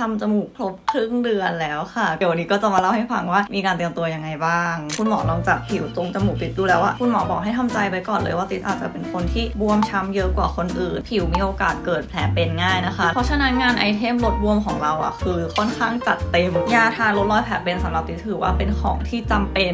ทำจมูกครบครึ่งเดือนแล้วค่ะ เดี๋ยววันนี้ก็จะมาเล่าให้ฟังว่ามีการเตรียมตัวยังไงบ้าง คุณหมอลองจับผิวตรงจมูกติดดูแล้วว่าคุณหมอบอกให้ทำใจไปก่อนเลยว่าติดอาจจะเป็นคนที่บวมช้ำเยอะกว่าคนอื่น ผิวมีโอกาสเกิดแผลเป็นง่ายนะคะ เพราะฉะนั้นงานไอเทมลดบวมของเราอะคือค่อนข้างจัดเต็ม ยาทาลดรอยแผลเป็นสำหรับติถือว่าเป็นของที่จำเป็น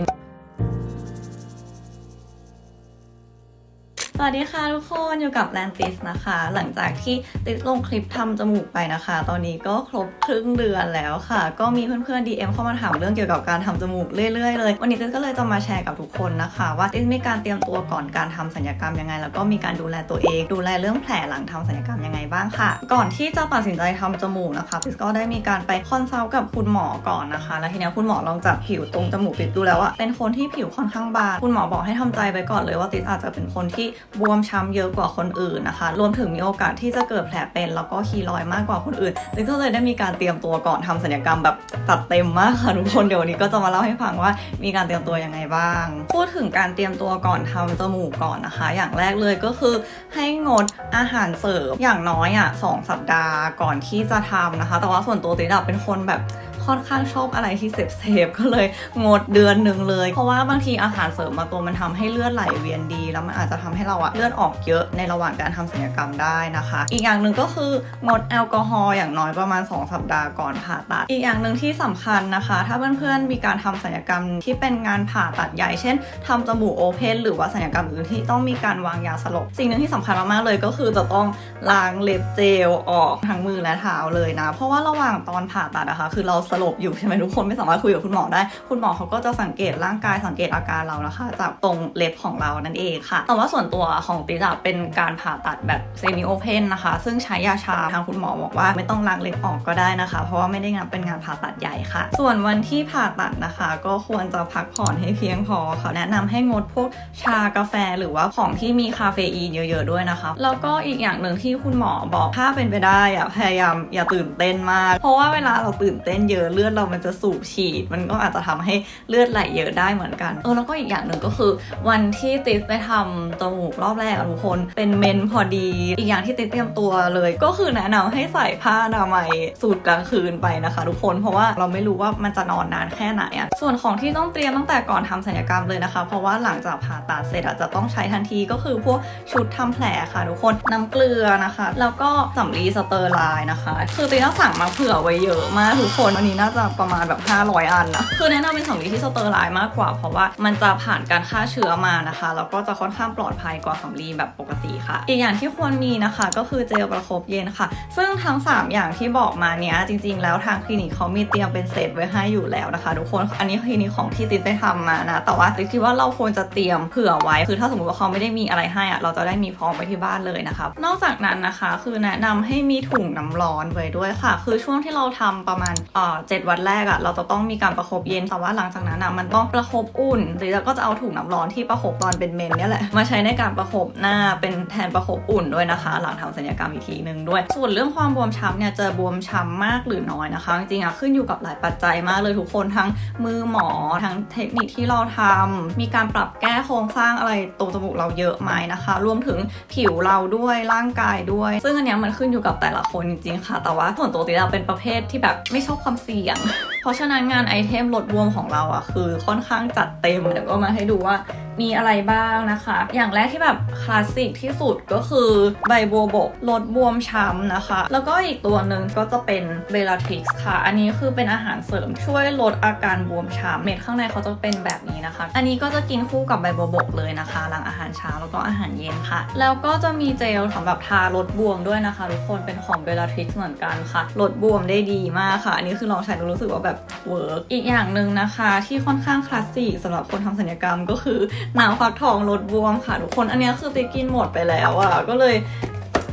สวัสดีค่ะทุกคนอยู่กับแลนติสนะคะ หลังจากที่ติดลงคลิปทำจมูกไปนะคะ ตอนนี้ก็ครบครึ่งเดือนแล้วค่ะ ก็มีเพื่อนๆ DM เข้ามาถามเรื่องเกี่ยวกับการทำจมูกเรื่อยๆเลยวันนี้ติสก็เลยจะมาแชร์กับทุกคนนะคะ ว่าติสมีการเตรียมตัวก่อนการทำศัลยกรรมยังไง แล้วก็มีการดูแลตัวเอง ดูแลเรื่องแผลหลังทำศัลยกรรมยังไงบ้างค่ะ ก่อนที่จะตัดสินใจทำจมูกนะคะติสก็ได้มีการไปคอนซัลท์กับคุณหมอก่อนนะคะ แล้วทีนี้คุณหมอลองจับผิวตรงจมูกติดดูแล้วอะเป็นคนที่ผิวค่อนข้างบางคุณหมอบอกให้ทำใจไปก่อนเลยว่าติสอาจจะเป็นคนที่บวมช้ำเยอะกว่าคนอื่นนะคะ รวมถึงมีโอกาสที่จะเกิดแผลเป็นแล้วก็คีรอยมากกว่าคนอื่นติสก็เลยได้มีการเตรียมตัวก่อนทำศัลยกรรมแบบจัดเต็มมากค่ะทุกคนเดี๋ยวนี้ก็จะมาเล่าให้ฟังว่ามีการเตรียมตัวยังไงบ้าง พูดถึงการเตรียมตัวก่อนทำจมูกก่อนนะคะ อย่างแรกเลยก็คือให้งดอาหารเสริมอย่างน้อยอะสองสัปดาห์ก่อนที่จะทำนะคะ แต่ว่าส่วนตัวติดอะเป็นคนแบบ ค่อนข้างชอบอะไรที่เสพเสพๆก็เลยงดเดือนหนึ่งเลย เพราะว่าบางทีอาหารเสริมมาตัวมันทำให้เลือดไหลเวียนดี แล้วมันอาจจะทำให้เราอะเลือดออกเยอะในระหว่างการทำศัลยกรรมได้นะคะ อีกอย่างหนึ่งก็คืองดแอลกอฮอล์อย่างน้อยประมาณ 2 สัปดาห์ก่อนผ่าตัด อีกอย่างหนึ่งที่สำคัญนะคะ ถ้าเพื่อนๆมีการทำศัลยกรรมที่เป็นงานผ่าตัดใหญ่ เช่นทำจมูกโอเพนหรือว่าศัลยกรรมอื่นที่ต้องมีการวางยาสลบ สิ่งหนึ่งที่สำคัญมากๆเลยก็คือจะต้องล้างเล็บเจลออกทั้งมือและเท้าเลยนะ เพราะว่าระหว่างตอนผ่าตัดนะคะ คือเราสลบอยู่ใช่ไหมทุกคนไม่สามารถคุยกับคุณหมอได้ คุณหมอเขาก็จะสังเกตร่างกายสังเกตอาการเรานะคะ จากตรงเล็บของเรานั่นเองค่ะ แต่ว่าส่วนตัวของติจะเป็นการผ่าตัดแบบเซมิโอเพนนะคะ ซึ่งใช้ยาชาทางคุณหมอบอกว่าไม่ต้องล้างเล็บออกก็ได้นะคะ เพราะว่าไม่ได้งานเป็นงานผ่าตัดใหญ่ค่ะ ส่วนวันที่ผ่าตัดนะคะ ก็ควรจะพักผ่อนให้เพียงพอค่ะแนะนำให้งดพวกชากาแฟหรือว่าของที่มีคาเฟอีนเยอะๆด้วยนะคะ แล้วก็อีกอย่างหนึ่งที่คุณหมอบอกถ้าเป็นไปได้อะพยายามอย่าตื่นเต้นมาก เพราะว่าเวลาเราตื่นเต้นเยอะเลือดเรามันจะสูบฉีด มันก็อาจจะทำให้เลือดไหลเยอะได้เหมือนกัน เออแล้วก็อีกอย่างหนึ่งก็คือ วันที่ติ๊กไปทำจมูกรอบแรกอะทุกคนเป็นเมนพอดี อีกอย่างที่ติ๊กเตรียมตัวเลย ก็คือแนะนำให้ใส่ผ้าอนามัยสูตรกลางคืนไปนะคะ ทุกคนเพราะว่าเราไม่รู้ว่ามันจะนอนนานแค่ไหนอะส่วนของที่ต้องเตรียมตั้งแต่ก่อนทำศัลยกรรมเลยนะคะ เพราะว่าหลังจากผ่าตัดเสร็จอะจะต้องใช้ทันทีก็คือพวกชุดทำแผลค่ะทุกคนน้ำเกลือนะคะ แล้วก็สำลีสเตอร์ไลน์นะคะ คือติ๊กต้องสั่งมาเผื่อไว้เยอะมากทุกคนวันนี้น่าจะประมาณแบบ500 อันนะคือแนะนำเป็นสำลีที่สเตอร์ไลน์มากกว่า เพราะว่ามันจะผ่านการฆ่าเชื้อมานะคะแล้วก็จะค่อนข้างปลอดภัยกว่าสำลีแบบปกติค่ะ อีกอย่างที่ควรมีนะคะก็คือเจลประคบเย็นค่ะ ซึ่งทั้ง 3 อย่างที่บอกมาเนี้ยจริง ๆ แล้วทางคลินิกเขามีเตรียมเป็นเซตไว้ให้อยู่แล้วนะคะ ทุกคนอันนี้คลินิกของที่ติดได้ทำมานะ แต่ว่าติดคิดว่าเราควรจะเตรียมเผื่อไว้ คือถ้าสมมติว่าเขาไม่ได้มีอะไรให้อะเราจะได้มีพร้อมไว้ที่บ้านเลยนะคะนอกจากนั้นนะคะ คือแนะนำให้มีถุงน้ำร้อนไว้ด้วยค่ะ คือช่วงที่เราทำประมาณเอ่อเจ็ดวันแรกอะเราจะต้องมีการประคบเย็นแต่ว่าหลังจากนั้นอะมันต้องประคบอุ่นหรือเราก็จะเอาถุงน้ำร้อนที่ประคบตอนเป็นเมนเนี่ยแหละมาใช้ในการประคบหน้าเป็นแทนประคบอุ่นด้วยนะคะ หลังทำศัลยกรรมอีกทีหนึ่งด้วย ส่วนเรื่องความบวมช้ำเนี่ยจะบวมช้ำมากหรือน้อยนะคะ จริงๆอะขึ้นอยู่กับหลายปัจจัยมากเลยทุกคนทั้งมือหมอทั้งเทคนิคที่เราทำมีการปรับแก้โครงสร้างอะไรตรงจมูกเราเยอะไหมนะคะ รวมถึงผิวเราด้วยร่างกายด้วย ซึ่งอันเนี้ยมันขึ้นอยู่กับแต่ละคนจริงๆค่ะ แต่ว่าส่วนตัวติดาเป็นประเภทที่แบบไม่ชอบความเสียง ราะฉะนั้นงานไอเทมลดบวมของเราอะคือค่อนข้างจัดเต็มเดี๋ยวก็มาให้ดูว่ามีอะไรบ้างนะคะ อย่างแรกที่แบบคลาสสิกที่สุดก็คือใบบัวบกลดบวมช้ำนะคะ แล้วก็อีกตัวหนึ่งก็จะเป็นเบลาทริกซ์ค่ะ อันนี้คือเป็นอาหารเสริมช่วยลดอาการบวมช้ำเม็ดข้างในเขาจะเป็นแบบนี้นะคะ อันนี้ก็จะกินคู่กับใบบัวบกเลยนะคะ หลังอาหารเช้าแล้วก็อาหารเย็นค่ะ แล้วก็จะมีเจลสำหรับทาลดบวมด้วยนะคะทุกคนเป็นของเบลาทริกซ์เหมือนกันค่ะลดบวมได้ดีมากค่ะ อันนี้คือลองใช้แล้วรู้สึกว่าแบบเวิร์กอีกอย่างหนึ่งนะคะ ที่ค่อนข้างคลาสสิกสำหรับคนทำศัลยกรรมก็คือน้ำฟักทองลดบวมค่ะทุกคนอันนี้คือติกินหมดไปแล้วอะก็เลย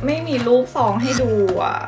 ไม่มีรูปซองให้ดูอะ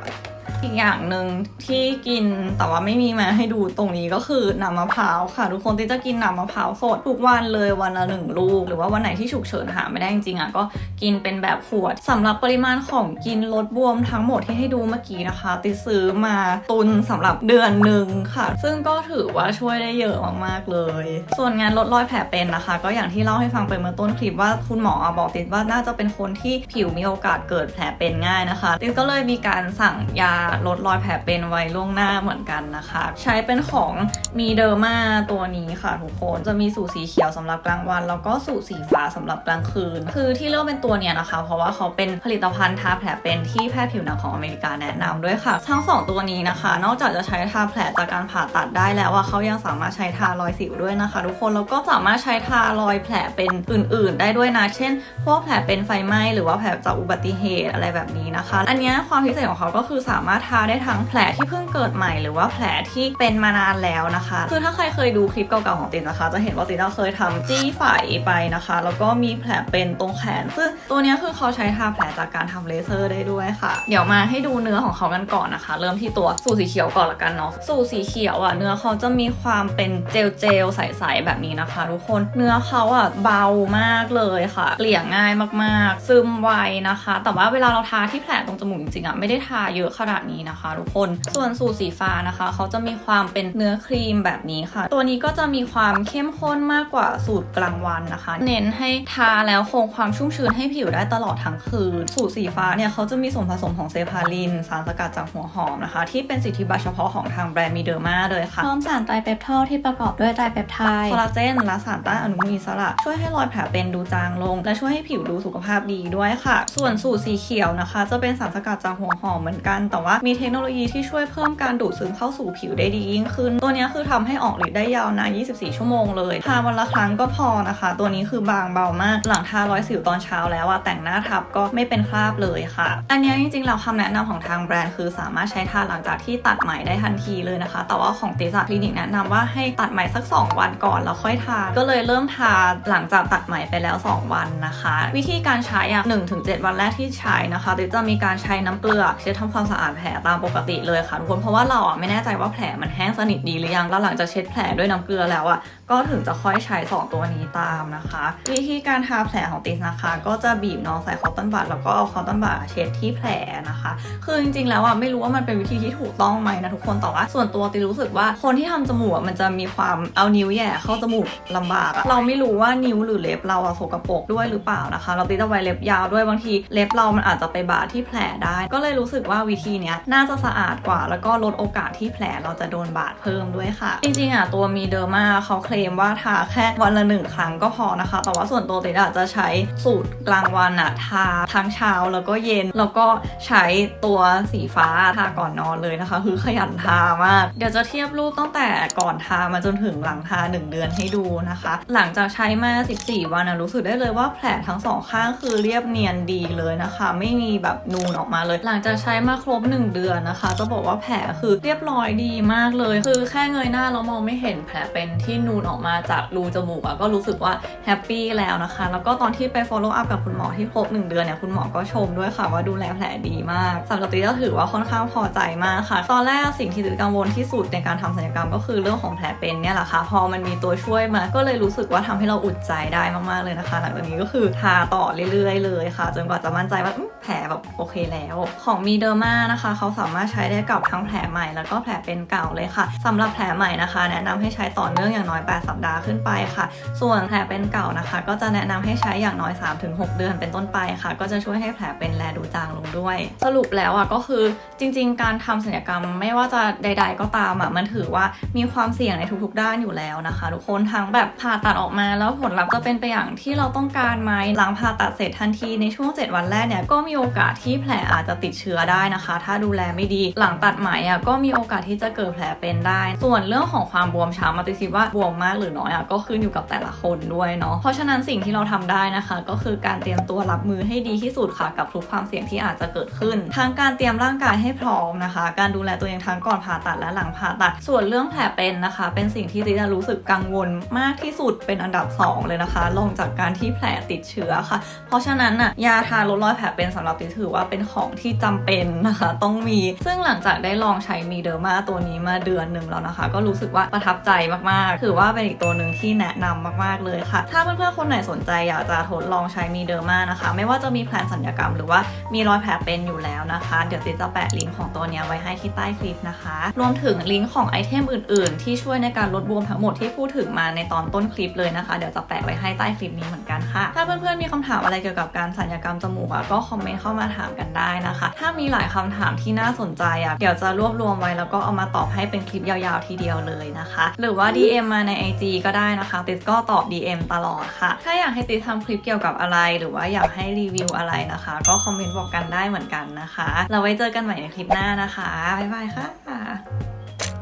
อีกอย่างหนึ่งที่กินแต่ว่าไม่มีมาให้ดูตรงนี้ก็คือน้ำมะพร้าวค่ะ ทุกคนติ๊กจะกินน้ำมะพร้าวสดทุกวันเลยวันละหนึ่งลูก หรือว่าวันไหนที่ฉุกเฉินหาไม่ได้จริงๆอะก็กินเป็นแบบขวดสำหรับปริมาณของกินลดบวมทั้งหมดที่ให้ดูเมื่อกี้นะคะ ติซื้อมาตุนสำหรับเดือนหนึ่งค่ะ ซึ่งก็ถือว่าช่วยได้เยอะมากๆเลย ส่วนงานลดรอยแผลเป็นนะคะ ก็อย่างที่เล่าให้ฟังไปเมื่อต้นคลิปว่าคุณหมอบอกติ๊กว่าน่าจะเป็นคนที่ผิวมีโอกาสเกิดแผลเป็นง่ายนะคะติก็เลยมีการสั่งยาลดรอยแผลเป็นไว้ล่วงหน้าเหมือนกันนะคะ ใช้เป็นของมีเดอร์มาตัวนี้ค่ะทุกคนจะมีสูตรสีเขียวสำหรับกลางวัน แล้วก็สูตรสีฟ้าสำหรับกลางคืน คือที่เลือกเป็นตัวเนี้ยนะคะ เพราะว่าเขาเป็นผลิตภัณฑ์ทาแผลเป็นที่แพทย์ผิวหนังของอเมริกาแนะนำด้วยค่ะ ทั้งสองตัวนี้นะคะ นอกจากจะใช้ทาแผลจากการผ่าตัดได้แล้วว่าเขายังสามารถใช้ทารอยสิวด้วยนะคะ ทุกคนแล้วก็สามารถใช้ทารอยแผลเป็นอื่น ๆ ได้ด้วยนะเช่นพวกแผลเป็นไฟไหม้หรือว่าแผลจากอุบัติเหตุอะไรแบบนี้นะคะ อันนี้ความพิเศษของเขาก็คือสามารถทาได้ทั้งแผลที่เพิ่งเกิดใหม่หรือว่าแผลที่เป็นมานานแล้วนะคะ คือถ้าใครเคยดูคลิปเก่าๆของตินนะคะ จะเห็นว่าตินเคยทำจี้ไฝไปนะคะ แล้วก็มีแผลเป็นตรงแขน ซึ่งตัวนี้คือเขาใช้ทาแผลจากการทำเลเซอร์ได้ด้วยค่ะ เดี๋ยวมาให้ดูเนื้อของเขากันก่อนนะคะ เริ่มที่ตัวสูตรสีเขียวก่อนละกันเนาะสูตรสีเขียวอะเนื้อเขาจะมีความเป็นเจลเจลใสๆแบบนี้นะคะ ทุกคนเนื้อเขาอะเบามากเลยค่ะเกลี่ยง่ายมากๆ ซึมไวนะคะ แต่ว่าเวลาเราทาที่แผลตรงจมูกจริงๆอะไม่ได้ทาเยอะขนาดนี้นะคะ ทุกคนส่วนสูตรสีฟ้านะคะเขาจะมีความเป็นเนื้อครีมแบบนี้ค่ะ ตัวนี้ก็จะมีความเข้มข้นมากกว่าสูตรกลางวันนะคะ เน้นให้ทาแล้วคงความชุ่มชื้นให้ผิวได้ตลอดทั้งคืน สูตรสีฟ้าเนี่ยเขาจะมีส่วนผสมของเซพาลิน สารสกัดจากหัวหอมนะคะ ที่เป็นสิทธิบัตรเฉพาะของทางแบรนด์มีเดอร์มาเลยค่ะพร้อมสารไตรเปปทด์ที่ประกอบด้วยไตรเปปไทด์คอลลาเจนและสารต้านอนุมูลอิสระช่วยให้รอยแผลเป็นดูจางลง และช่วยให้ผิวดูสุขภาพดีด้วยค่ะ ส่วนสูตรสีเขียวนะคะ จะเป็นสารสกัดจากหัวหอมเหมือนกันแต่ว่ามีเทคโนโลยีที่ช่วยเพิ่มการดูดซึมเข้าสู่ผิวได้ดียิ่งขึ้น ตัวนี้คือทำให้ออกฤทธิ์ได้ยาวนาน 24 ชั่วโมงเลยทาวันละครั้งก็พอนะคะ ตัวนี้คือบางเบามาก หลังทาร้อยสิวตอนเช้าแล้วอะแต่งหน้าทับก็ไม่เป็นคราบเลยค่ะ อันนี้จริงๆแล้วคำแนะนำของทางแบรนด์คือสามารถใช้ทาหลังจากที่ตัดไหมได้ทันทีเลยนะคะ แต่ว่าของติสคลินิกแนะนำว่าให้ตัดไหมสัก 2 วันก่อนแล้วค่อยทา ก็เลยเริ่มทาหลังจากตัดไหมไปแล้ว 2 วันนะคะ วิธีการใช้อะ1-7 วันแรกที่ใช้นะคะติจะมีการใช้น้ำเกลือเช็ดทำความสะอาดแผลตามปกติเลยค่ะทุกคนเพราะว่าเราอะไม่แน่ใจว่าแผลมันแห้งสนิทดีหรือยังแล้วหลังจากเช็ดแผลด้วยน้ำเกลือแล้วอะ ก็ถึงจะค่อยใช้ 2 ตัวนี้ตามนะคะ วิธีการทาแผลของติสนะคะ ก็จะบีบน้องใส่คอตตอนบัดแล้วก็เอาคอตตอนบัดเช็ดที่แผลนะคะ คือจริงๆแล้วอะไม่รู้ว่ามันเป็นวิธีที่ถูกต้องไหมนะทุกคนแต่ว่าส่วนตัวติรู้สึกว่าคนที่ทำจมูกมันจะมีความเอานิ้วแย่เข้าจมูกลำบากอะเราไม่รู้ว่านิ้วหรือเล็บเราอะสกปรกด้วยหรือเปล่านะคะ เราติดเอาไว้เล็บยาวด้วยบางทีเล็บเรามันอาจจะไปบาดที่แผลได้ ก็เลยรู้สึกว่าวิธีเนี้ยน่าจะสะอาดกว่า แล้วก็ลดโอกาสที่แผลเราจะโดนบาดเพิ่มด้วยค่ะ จริงๆอะตัวมีเดอร์มาเขาเคลมว่าทาแค่วันละหนึ่งครั้งก็พอนะคะ แต่ว่าส่วนตัวติดอาจจะใช้สูตรกลางวันอะทาทั้งเช้าแล้วก็เย็น แล้วก็ใช้ตัวสีฟ้าทาก่อนนอนเลยนะคะ คือขยันทามาก เดี๋ยวจะเทียบรูปตั้งแต่ก่อนทามาจนถึงหลังทา 1 เดือนให้ดูนะคะ หลังจากใช้มา 14 วันอะรู้สึกได้เลยว่าแผลทั้งสองข้างคือเรียบเนียนดีเลยนะคะ ไม่มีแบบนูนออกมาเลย หลังจากใช้มาครบ 1 เดือนนะคะ จะบอกว่าแผลคือเรียบร้อยดีมากเลย คือแค่เงยหน้าแล้วมองไม่เห็นแผลเป็นที่นูนออกมาจากรูจมูกอะก็รู้สึกว่าแฮปปี้แล้วนะคะ แล้วก็ตอนที่ไป follow up กับคุณหมอที่ครบ 1 เดือนเนี่ยคุณหมอก็ชมด้วยค่ะว่าดูแลแผลดีมากสำหรับติ๊กก็ถือว่าค่อนข้างพอใจมากค่ะ ตอนแรกสิ่งที่ติ๊กกังวลที่สุดในการทำศัลยกรรมก็คือเรื่องของแผลเป็นเนี่ยแหละค่ะพอมันมีตัวช่วยมาก็เลยรู้สึกว่าทำให้เราอุ่นใจได้มากๆเลยนะคะ หลังจากนี้ก็คือทาต่อเรื่อยๆ เลยค่ะ จนกว่าจะมั่นใจว่าแผลแบบโอเคแล้ว ของมีเดอร์มานะคะเขาสามารถใช้ได้กับทั้งแผลใหม่แล้วก็แผลเป็นเก่าเลยค่ะสำหรับแผลใหม่นะคะ แนะนำให้ใช้ต่อเนื่องอย่างน้อย8 สัปดาห์ขึ้นไปค่ะ ส่วนแผลเป็นเก่านะคะ ก็จะแนะนำให้ใช้อย่างน้อย 3-6 เดือนเป็นต้นไปค่ะ ก็จะช่วยให้แผลเป็นแลดูจางลงด้วย สรุปแล้วอะก็คือจริง ๆ การทำศัลยกรรมไม่ว่าจะใด ๆ ก็ตามอะมันถือว่ามีความเสี่ยงในทุกๆ ด้านอยู่แล้วนะคะทุกคนทั้งแบบผ่าตัดออกมาแล้วผลลัพธ์จะเป็นไปอย่างที่เราต้องการไหมหลังผ่าตัดเสร็จทันทีในช่วง 7 วันแรกเนี่ยก็มีโอกาสที่แผลอาจจะติดเชื้อได้นะคะ ถ้าดูแลไม่ดี หลังตัดไหมอะก็มีโอกาสที่จะเกิดแผลเป็นได้ ส่วนเรื่องของความบวมช้ำมาติคิดว่าบวมมากหรือน้อยอะก็ขึ้นอยู่กับแต่ละคนด้วยเนาะเพราะฉะนั้นสิ่งที่เราทำได้นะคะ ก็คือการเตรียมตัวรับมือให้ดีที่สุดค่ะกับทุกความเสี่ยงที่อาจจะเกิดขึ้นทั้งการเตรียมร่างกายให้พร้อมนะคะ การดูแลตัวเองทั้งก่อนผ่าตัดและหลังผ่าตัด ส่วนเรื่องแผลเป็นนะคะ เป็นสิ่งที่ติจะรู้สึกกังวลมากที่สุดเป็นอันดับ 2 เลยนะคะรองจากการที่แผลติดเชื้อค่ะ เพราะฉะนั้นน่ะยาทาลดรอยแผลเป็นสำหรับติถือว่าเป็นของที่จำเป็นนะคะ ต้องมี ซึ่งหลังจากได้ลองใช้มีเดอร์มาตัวนี้มาเดือนหนึ่งแล้วนะคะ ก็รู้สึกว่าประทับใจมากๆ ถือว่าเป็นอีกตัวหนึ่งที่แนะนำมากๆเลยค่ะ ถ้าเพื่อนๆคนไหนสนใจอยากจะทดลองใช้มีเดอร์มานะคะ ไม่ว่าจะมีแผลสัญญกรรม หรือว่ามีรอยแผลเป็นอยู่แล้วนะคะ เดี๋ยวติดจะแปะลิงก์ของตัวนี้ไว้ให้ที่ใต้คลิปนะคะ รวมถึงลิงก์ของไอเทมอื่น ๆ ที่ช่วยในการลดบวมทั้งหมดที่พูดถึงมาในตอนต้นคลิปเลยนะคะ เดี๋ยวจะแปะไว้ให้ใต้คลิปนี้เหมือนกันค่ะ ถ้าเพื่อนๆมีคำถามอะไรเกี่ยวกับการสัญญกรรมจมูกอะก็คอมเมนต์เข้ามาถามกันได้นะคะ ถ้ามีหลายคำถามที่น่าสนใจอะเดี๋ยวจะรวบรวมไว้แล้วก็เอามาตอบให้เป็นคลิปยาวๆทีเดียวเลยนะคะ หรือว่า DM มาใน IG ก็ได้นะคะติสก็ตอบ DM ตลอดค่ะ ถ้าอยากให้ติสทำคลิปเกี่ยวกับอะไร หรือว่าอยากให้รีวิวอะไรนะคะ ก็คอมเมนต์บอกกันได้เหมือนกันนะคะ เราไว้เจอกันใหม่ในคลิปหน้านะคะ บ๊ายบายค่ะ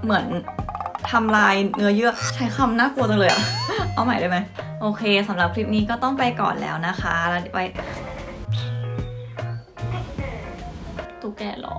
เหมือนทำลายเนื้อเยื่อใช้คำน่ากลัวจังเลยอะเอาใหม่ได้ไหมโอเคสำหรับคลิปนี้ก็ต้องไปก่อนแล้วนะคะแล้วไปตุ๊กแกร้อ